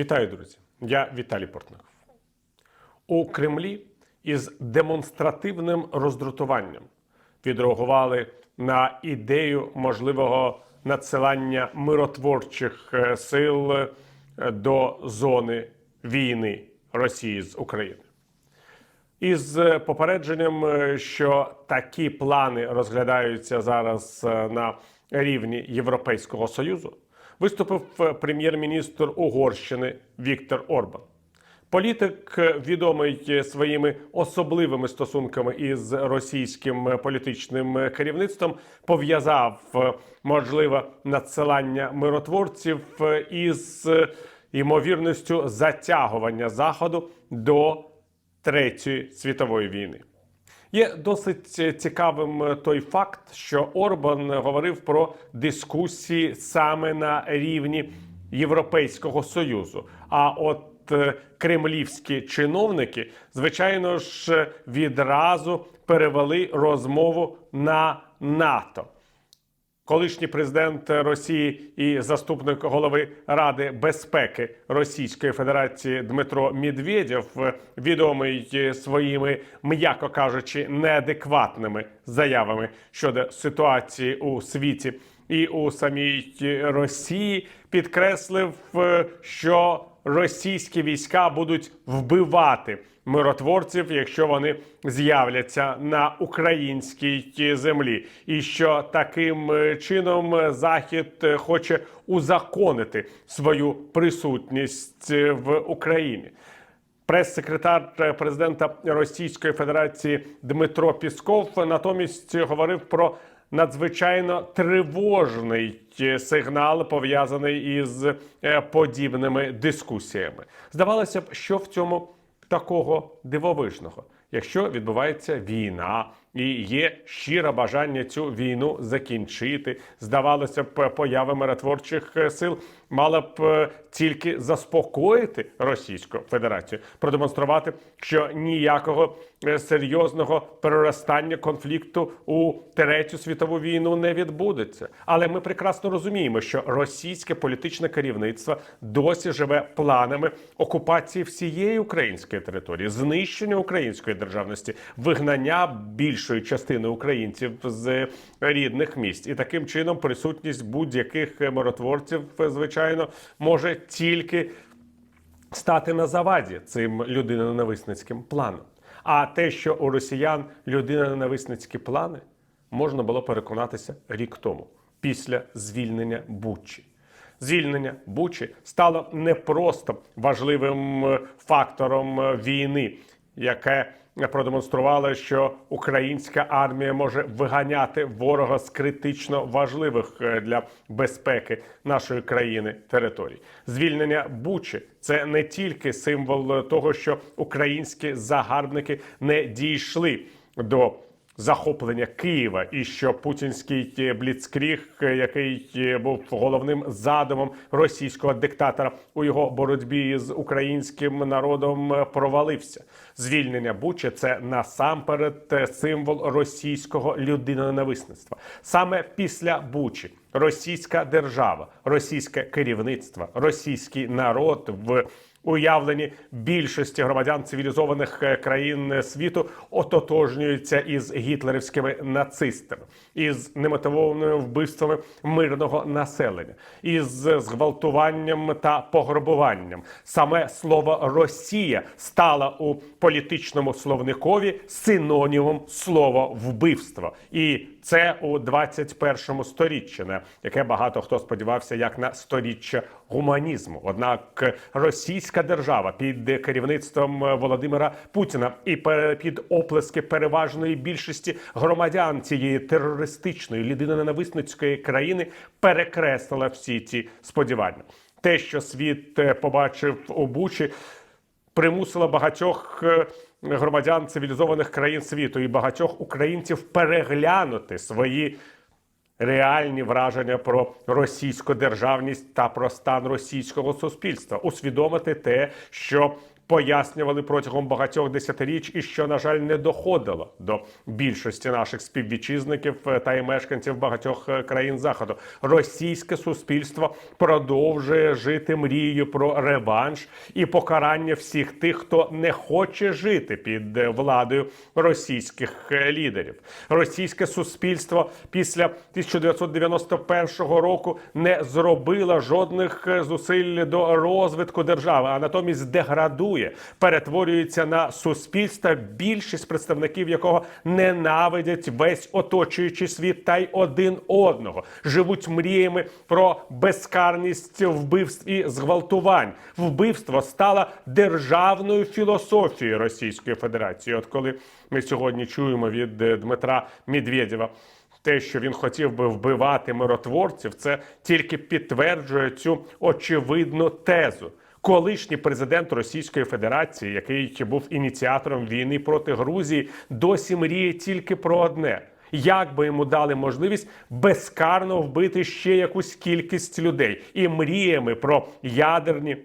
Вітаю, друзі! Я Віталій Портников. У Кремлі із демонстративним роздратуванням відреагували на ідею можливого надсилання миротворчих е, сил е, до зони війни Росії з Україною. Із е, попередженням, що такі плани розглядаються зараз на рівні Європейського союзу, виступив е, прем'єр-міністр Угорщини Віктор Орбан. Політик, е, відомий е, своїми особливими стосунками із російським політичним керівництвом, пов'язав можливе надсилання миротворців із ймовірністю затягування заходу до Третьої світової війни. Є досить цікавим той факт, що Орбан говорив про дискусії саме на рівні Європейського союзу. А от е, кремлівські чиновники, звичайно ж, відразу перевели розмову на НАТО. Колишній президент Росії і заступник голови Ради безпеки Російської Федерації Дмитро Медведєв, е, відомий своїми, м'яко кажучи, неадекватними заявами щодо ситуації у світі і у самій Росії, підкреслив, е, що російські війська будуть вбивати миротворців, якщо вони з'являться на українській землі, і що таким е, чином Захід е, хоче узаконити свою присутність е, в Україні. Прес-секретар е, президента Російської Федерації Дмитро Пісков натомість говорив про надзвичайно тривожний е, сигнал, пов'язаний із е, подібними дискусіями. Здавалося б, що в цьому такого дивовижного, якщо відбувається війна. І є щире бажання цю війну закінчити. Здавалося б, поява миротворчих е, сил мала б е, тільки заспокоїти Російську Федерацію, продемонструвати, що ніякого е, серйозного переростання конфлікту у третю світову війну не відбудеться. Але ми прекрасно розуміємо, що російське політичне керівництво досі живе планами окупації всієї української території, знищення української державності, вигнання більшої частини українців з рідних місць, і таким чином присутність будь-яких миротворців, звичайно, може тільки стати на заваді цим людиноненависницьким планом. А те, що у росіян людиноненависницькі плани, можна було переконатися рік тому, після звільнення Бучі. Звільнення Бучі стало не просто важливим е, фактором е, війни, яке продемонструвало, що українська армія може виганяти ворога з критично важливих е, для безпеки нашої країни територій. Звільнення Бучі це не тільки символ того, що українські загарбники не дійшли до захоплення Києва, і що путінський е, бліцкріг, е, який е, був головним задумом російського диктатора у його боротьбі з українським народом, провалився. Звільнення Бучі це насамперед символ російського людиноненависництва. Саме після Бучі російська держава, російське керівництво, російський народ в уявленні більшості громадян цивілізованих е, країн е, світу ототожнюються із гітлерівськими нацистами, із немотивованими вбивствами мирного населення, із зґвалтуванням та пограбуванням. Саме слово Росія стало у політичному словникові синонімом слова вбивство. І це у 21 сторіччі, яке багато хто сподівався як на сторіччя гуманізму. Однак російська держава під керівництвом Володимира Путіна і під оплески переважної більшості громадян цієї терористичної людиноненависницької країни перекреслила всі ці сподівання. Те, що світ е, побачив у Бучі, примусила багатьох е, громадян цивілізованих країн світу і багатьох українців переглянути свої реальні враження про російську державність та про стан російського суспільства, усвідомити те, що пояснювали протягом багатьох десятиріч, і що, на жаль, не доходило до більшості наших співвітчизників е, та і мешканців багатьох е, країн заходу. Російське суспільство продовжує жити мрією про реванш і покарання всіх тих, хто не хоче жити під е, владою російських лідерів. Російське суспільство після 1991 року не зробило жодних зусиль до розвитку держави, а натомість деградує, перетворюється на суспільство, більшість представників якого ненавидять весь оточуючий світ та й один одного, живуть мріями про безкарність вбивств і зґвалтувань. Вбивство стало державною філософією Російської Федерації. От коли ми сьогодні чуємо від е, Дмитра Медведєва. Те, що він хотів би вбивати миротворців, це тільки підтверджує цю очевидну тезу. Колишній президент Російської Федерації, який був ініціатором війни проти Грузії, досі мріє тільки про одне: як би йому дали можливість безкарно вбити ще якусь кількість людей, і мріями про ядерні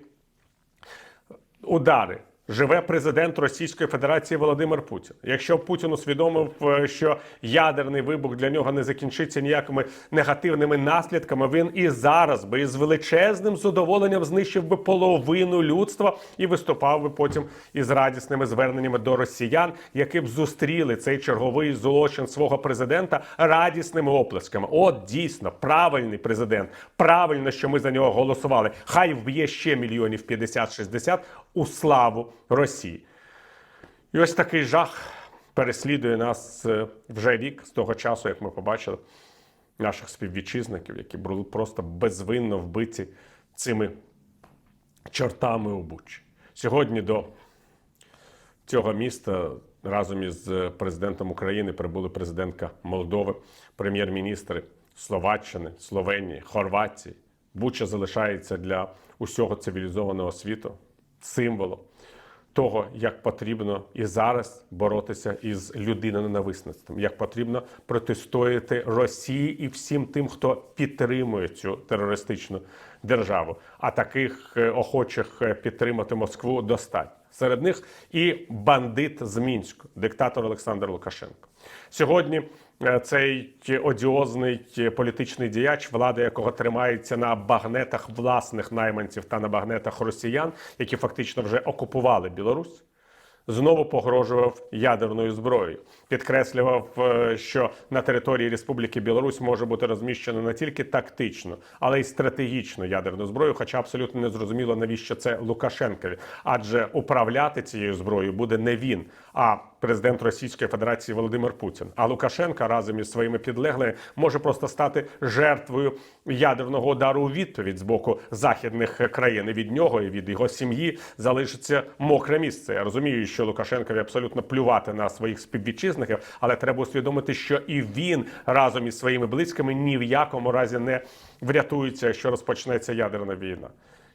удари. Живе президент Російської Федерації Володимир Путін. Якщо Путін усвідомив, е, що ядерний вибух для нього не закінчиться ніякими негативними наслідками, він і зараз би із величезним задоволенням знищив би половину людства і виступав би потім із радісними зверненнями до росіян, які б зустріли цей черговий злочин свого президента радісними оплесками. От дійсно правильний президент. Правильно, що ми за нього голосували. Хай вб'є ще мільйонів 50-60 у славу Росії. І ось такий жах переслідує нас е, вже рік з того часу, як ми побачили наших співвітчизників, які були просто безвинно вбиті цими чортами у Бучі. Сьогодні до цього міста разом із е, президентом України прибули президентка Молдови, прем'єр-міністри Словаччини, Словенії, Хорватії. Буча залишається для усього цивілізованого світу символом того, як потрібно і зараз боротися із людиноненависництвом, як потрібно протистояти Росії і всім тим, хто підтримує цю терористичну державу. А таких е, охочих е, підтримати Москву достатньо. Серед них і бандит з Мінську, диктатор Олександр Лукашенко. Сьогодні цей одіозний політичний діяч, влада якого тримається на багнетах власних найманців та на багнетах росіян, які фактично вже окупували Білорусь. Знову погрожував ядерною зброєю, підкреслював, е, що на території Республіки Білорусь може бути розміщено не тільки тактично, але й стратегічну ядерну зброю. Хоча абсолютно не зрозуміло, навіщо це Лукашенкові, адже управляти цією зброєю буде не він, а президент Російської Федерації Володимир Путін. А Лукашенка разом із своїми підлеглими може просто стати жертвою ядерного удару у відповідь з боку західних країн. І від нього і від його сім'ї залишиться мокре місце. Я розумію, що Лукашенкові абсолютно плювати на своїх співвітчизників, але треба усвідомити, що і він разом із своїми близькими ні в якому разі не врятується, якщо розпочнеться ядерна війна.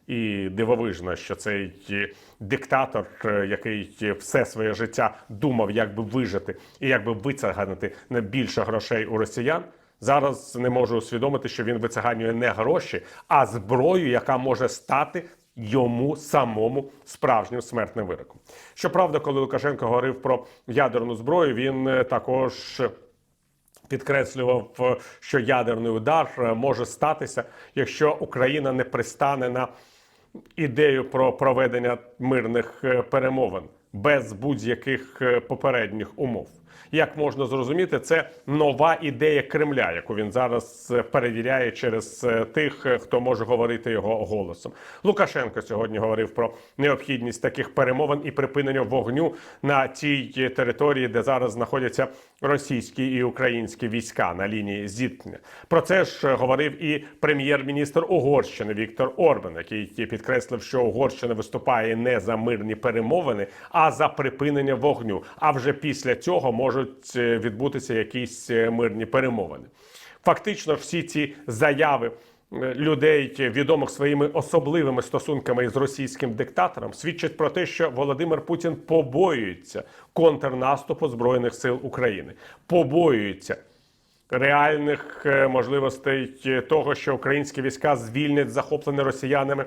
І дивовижно, що цей диктатор, е, який все своє життя думав, як би вижити і як би вицеганити не більше грошей у росіян. Зараз не можу усвідомити, що він вицеганює не гроші, а зброю, яка може стати йому самому справжнім смертним вироком. Щоправда, коли Лукашенко говорив про ядерну зброю, він е, також. Підкреслював, е, що ядерний удар е, може статися, якщо Україна не пристане на ідею про проведення мирних перемовин без будь-яких попередніх умов. Як можна зрозуміти, це нова ідея Кремля, яку він зараз е, перевіряє через е, тих, е, хто може говорити його голосом. Лукашенко сьогодні говорив про необхідність таких перемовин і припинення вогню на тій території, де зараз знаходяться російські і українські війська на лінії зіткнення. Про це ж говорив і прем'єр-міністр Угорщини Віктор Орбан, який підкреслив, що Угорщина виступає не за мирні перемовини, а за припинення вогню. А вже після цього можуть е, відбутися якісь е, мирні перемовини. Фактично, всі ці заяви. е, Людей, відомих своїми особливими стосунками із російським диктатором, свідчать про те, що Володимир Путін побоюється контрнаступу збройних сил України, побоюється реальних можливостей того, що українські війська звільнять захоплене росіянами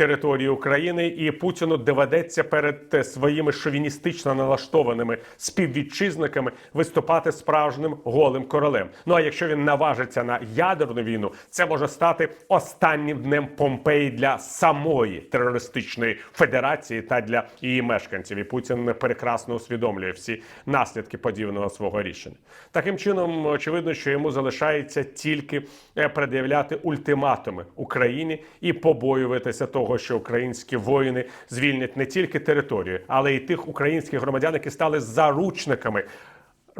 території України, і Путіну доведеться перед е, своїми шовіністично налаштованими співвітчизниками виступати справжнім голим королем. Ну а якщо він наважиться на ядерну війну, це може стати останнім днем Помпеї для самої терористичної федерації та для її мешканців. І Путін прекрасно усвідомлює всі наслідки подібного свого рішення. Таким чином, очевидно, що йому залишається тільки е, пред'являти ультиматуми Україні і побоюватися того, що українські воїни звільнять не тільки територію, але й тих українських громадян, які стали заручниками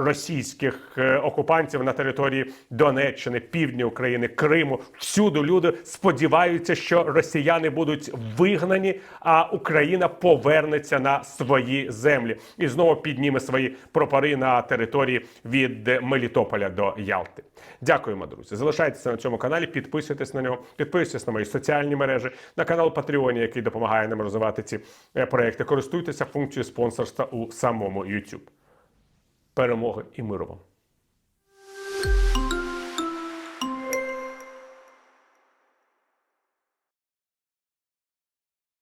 російських е, окупантів на території Донеччини, півдня України, Криму. Всюди люди сподіваються, що росіяни будуть вигнані, а Україна повернеться на свої землі і знову підніме свої прапори на території від Мелітополя до Ялти. Дякуємо, друзі. Залишайтеся на цьому каналі, підписуйтесь на нього, підписуйтесь на мої соціальні мережі, на канал Патреоні, який допомагає нам розвивати ці е, проекти. Користуйтеся функцією спонсорства у самому YouTube перемоги і миру вам.